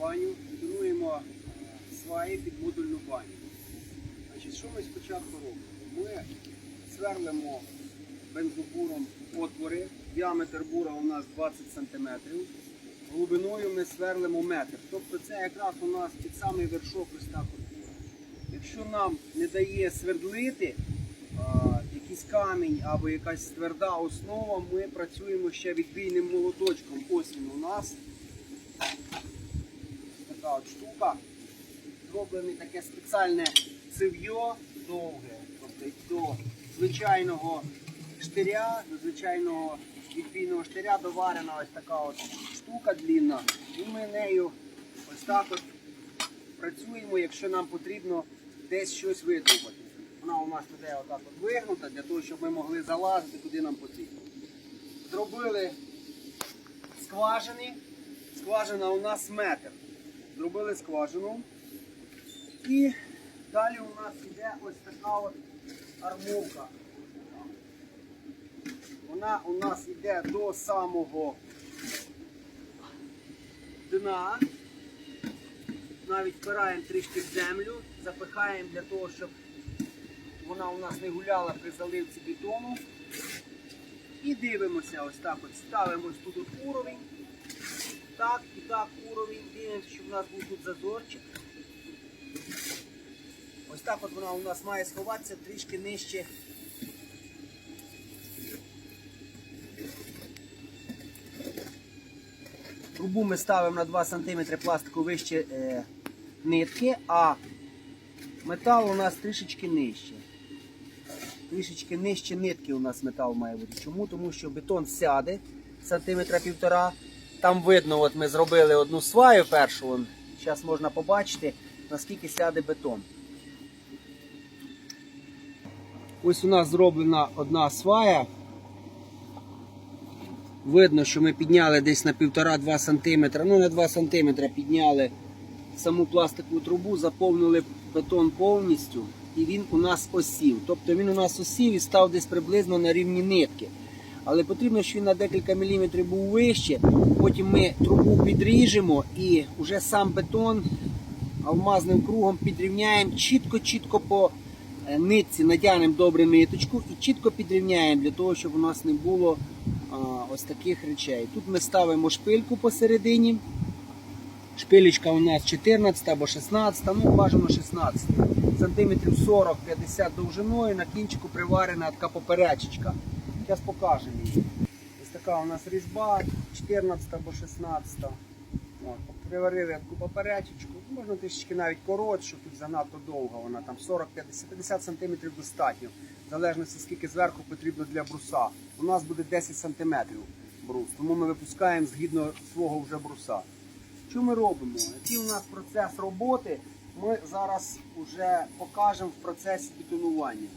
баню, бетонуємо е, сваї під модульну баню. Значить, що ми спочатку робимо? Ми сверлимо бензобуром отвори, діаметр бура у нас 20 см, глибиною ми сверлимо метр. Тобто це якраз у нас під самий вершок ось так от. Якщо нам не дає свердлити а, якийсь камінь або якась тверда основа, ми працюємо ще відбійним молоточком. Ось він у нас. Така от штука. Зроблене таке спеціальне цев'йо довге, тобто до звичайного штиря, до звичайного відбійного штиря доварена ось така от штука длінна. І ми нею ось так от працюємо, якщо нам потрібно десь щось видрубати. Вона у нас буде отак от вигнута, для того, щоб ми могли залазити куди нам потрібно. Зробили скважини. Скважина у нас метр. Зробили скважину. І далі у нас йде ось така от армовка. Вона у нас йде до самого дна. Навіть впираємо трішки в землю, запихаємо для того, щоб вона у нас не гуляла при заливці бетону. І дивимося ось так от. Ставимо тут уровень. Так і так уровень. Дивимося, щоб у нас був тут зазорчик. Ось так от вона у нас має сховатися трішки нижче. Трубу ми ставимо на 2 см пластику вище е, нитки, а метал у нас трішечки нижче. Трішечки нижче нитки у нас метал має бути. Чому? Тому що бетон сяде сантиметра півтора. Там видно, от ми зробили одну сваю першу. Зараз можна побачити, наскільки сяде бетон. Ось у нас зроблена одна свая. Видно, що ми підняли десь на 1,5-2 см, ну не 2 см підняли саму пластикову трубу, заповнили бетон повністю і він у нас осів. Тобто він у нас осів і став десь приблизно на рівні нитки. Але потрібно, щоб він на декілька міліметрів був вище. Потім ми трубу підріжемо і вже сам бетон алмазним кругом підрівняємо чітко-чітко по е, нитці, натягнемо добре ниточку і чітко підрівняємо для того, щоб у нас не було а, ось таких речей. Тут ми ставимо шпильку посередині. Шпилечка у нас 14 або 16, ну бажано 16 сантиметрів 40-50 довжиною, на кінчику приварена така поперечечка. Зараз покажемо її. Ось така у нас різьба 14 або 16. От, приварили таку поперечечку. Можна трішечки навіть коротшу, тут занадто довга, вона там 40-50 50 см достатньо. В залежності скільки зверху потрібно для бруса. У нас буде 10 см брус, тому ми випускаємо згідно свого вже бруса. Що ми робимо? Який у нас процес роботи? Ми зараз вже покажемо в процесі бетонування.